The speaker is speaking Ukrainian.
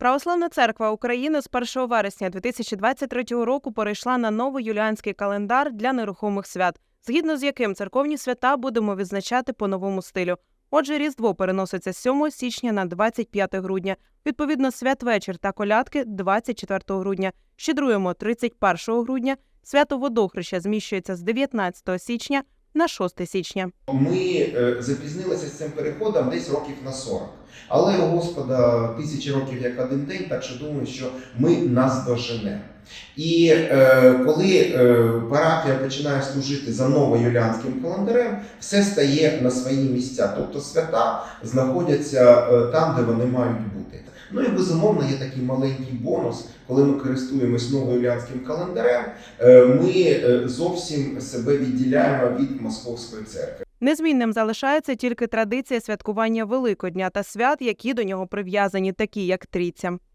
Православна церква України з 1 вересня 2023 року перейшла на новий юліанський календар для нерухомих свят, згідно з яким церковні свята будемо відзначати по новому стилю. Отже, Різдво переноситься з 7 січня на 25 грудня. Відповідно, святвечір та колядки 24 грудня. Щедруємо 31 грудня. Свято водохреща зміщується з 19 січня на 6 січня. Ми е, запізнилися з цим переходом десь років на 40. Але у Господа тисячі років як один день, так що думаю, що ми нас доженемо. І е, коли е, парафія починає служити за новоюліанським календарем, все стає на свої місця. Тобто свята знаходяться е, там, де вони мають бути. Ну і безумовно є такий маленький бонус, коли ми користуємось новоюлянським календарем, е, ми е, зовсім себе відділяємо від московської церкви. Незмінним залишається тільки традиція святкування Великодня та свят, які до нього прив'язані, такі як трійця.